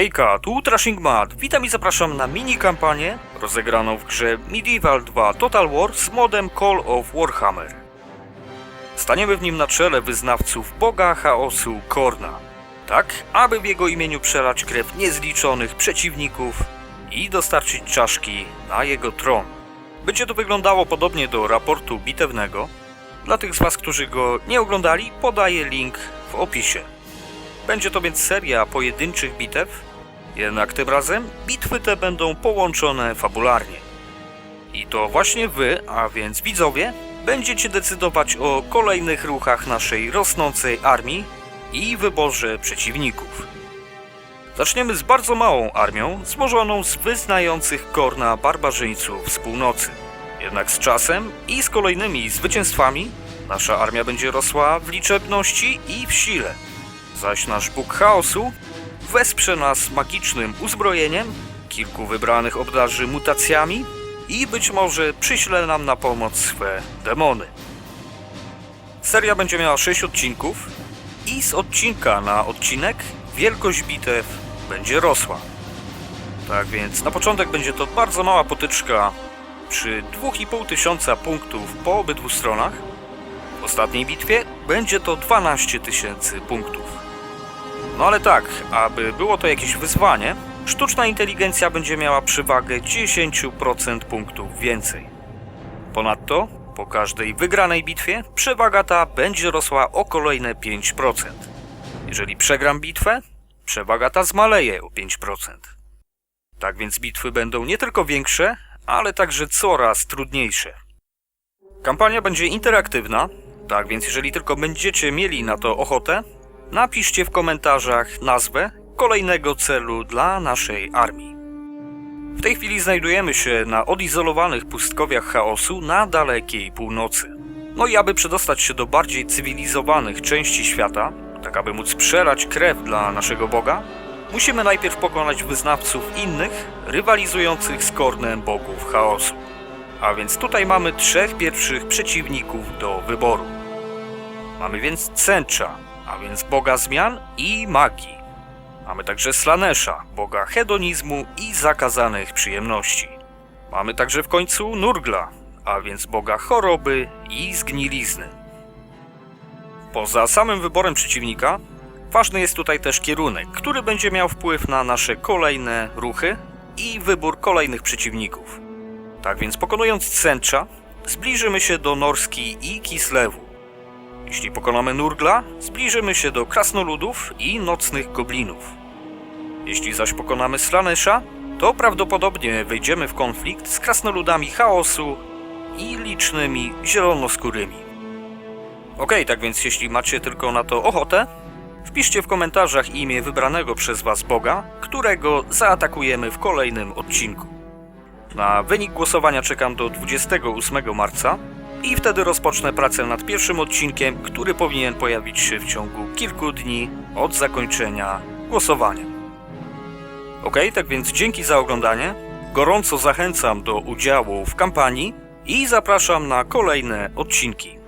Hejka, tu Trashing Mad. Witam i zapraszam na mini kampanię rozegraną w grze Medieval 2 Total War z modem Call of Warhammer. Staniemy w nim na czele wyznawców Boga Chaosu Korna, tak aby w jego imieniu przelać krew niezliczonych przeciwników i dostarczyć czaszki na jego tron. Będzie to wyglądało podobnie do raportu bitewnego. Dla tych z Was, którzy go nie oglądali, podaję link w opisie. Będzie to więc seria pojedynczych bitew, jednak tym razem bitwy te będą połączone fabularnie. I to właśnie wy, a więc widzowie, będziecie decydować o kolejnych ruchach naszej rosnącej armii i wyborze przeciwników. Zaczniemy z bardzo małą armią, złożoną z wyznających Korna barbarzyńców z północy. Jednak z czasem i z kolejnymi zwycięstwami nasza armia będzie rosła w liczebności i w sile zaś nasz Bóg Chaosu wesprze nas magicznym uzbrojeniem, kilku wybranych obdarzy mutacjami i być może przyśle nam na pomoc swe demony. Seria będzie miała 6 odcinków i z odcinka na odcinek wielkość bitew będzie rosła. Tak więc na początek będzie to bardzo mała potyczka przy 2,5 tysiąca punktów po obydwu stronach. W ostatniej bitwie będzie to 12 tysięcy punktów. No ale tak, aby było to jakieś wyzwanie, sztuczna inteligencja będzie miała przewagę 10% punktów więcej. Ponadto, po każdej wygranej bitwie, przewaga ta będzie rosła o kolejne 5%. Jeżeli przegram bitwę, przewaga ta zmaleje o 5%. Tak więc bitwy będą nie tylko większe, ale także coraz trudniejsze. Kampania będzie interaktywna, tak więc jeżeli tylko będziecie mieli na to ochotę, napiszcie w komentarzach nazwę kolejnego celu dla naszej armii. W tej chwili znajdujemy się na odizolowanych pustkowiach chaosu na dalekiej północy. No i aby przedostać się do bardziej cywilizowanych części świata, tak aby móc przelać krew dla naszego Boga, musimy najpierw pokonać wyznawców innych, rywalizujących z Kornem bogów chaosu. A więc tutaj mamy trzech pierwszych przeciwników do wyboru. Mamy więc Cęcza, a więc boga zmian i magii. Mamy także Slanesha, boga hedonizmu i zakazanych przyjemności. Mamy także w końcu Nurgla, a więc boga choroby i zgnilizny. Poza samym wyborem przeciwnika, ważny jest tutaj też kierunek, który będzie miał wpływ na nasze kolejne ruchy i wybór kolejnych przeciwników. Tak więc pokonując Cęcza, zbliżymy się do Norski i Kislewu. Jeśli pokonamy Nurgla, zbliżymy się do krasnoludów i nocnych goblinów. Jeśli zaś pokonamy Slanesha, to prawdopodobnie wejdziemy w konflikt z krasnoludami chaosu i licznymi zielonoskórymi. Okej, tak więc jeśli macie tylko na to ochotę, wpiszcie w komentarzach imię wybranego przez Was Boga, którego zaatakujemy w kolejnym odcinku. Na wynik głosowania czekam do 28 marca, i wtedy rozpocznę pracę nad pierwszym odcinkiem, który powinien pojawić się w ciągu kilku dni od zakończenia głosowania. Ok, tak więc dzięki za oglądanie. Gorąco zachęcam do udziału w kampanii i zapraszam na kolejne odcinki.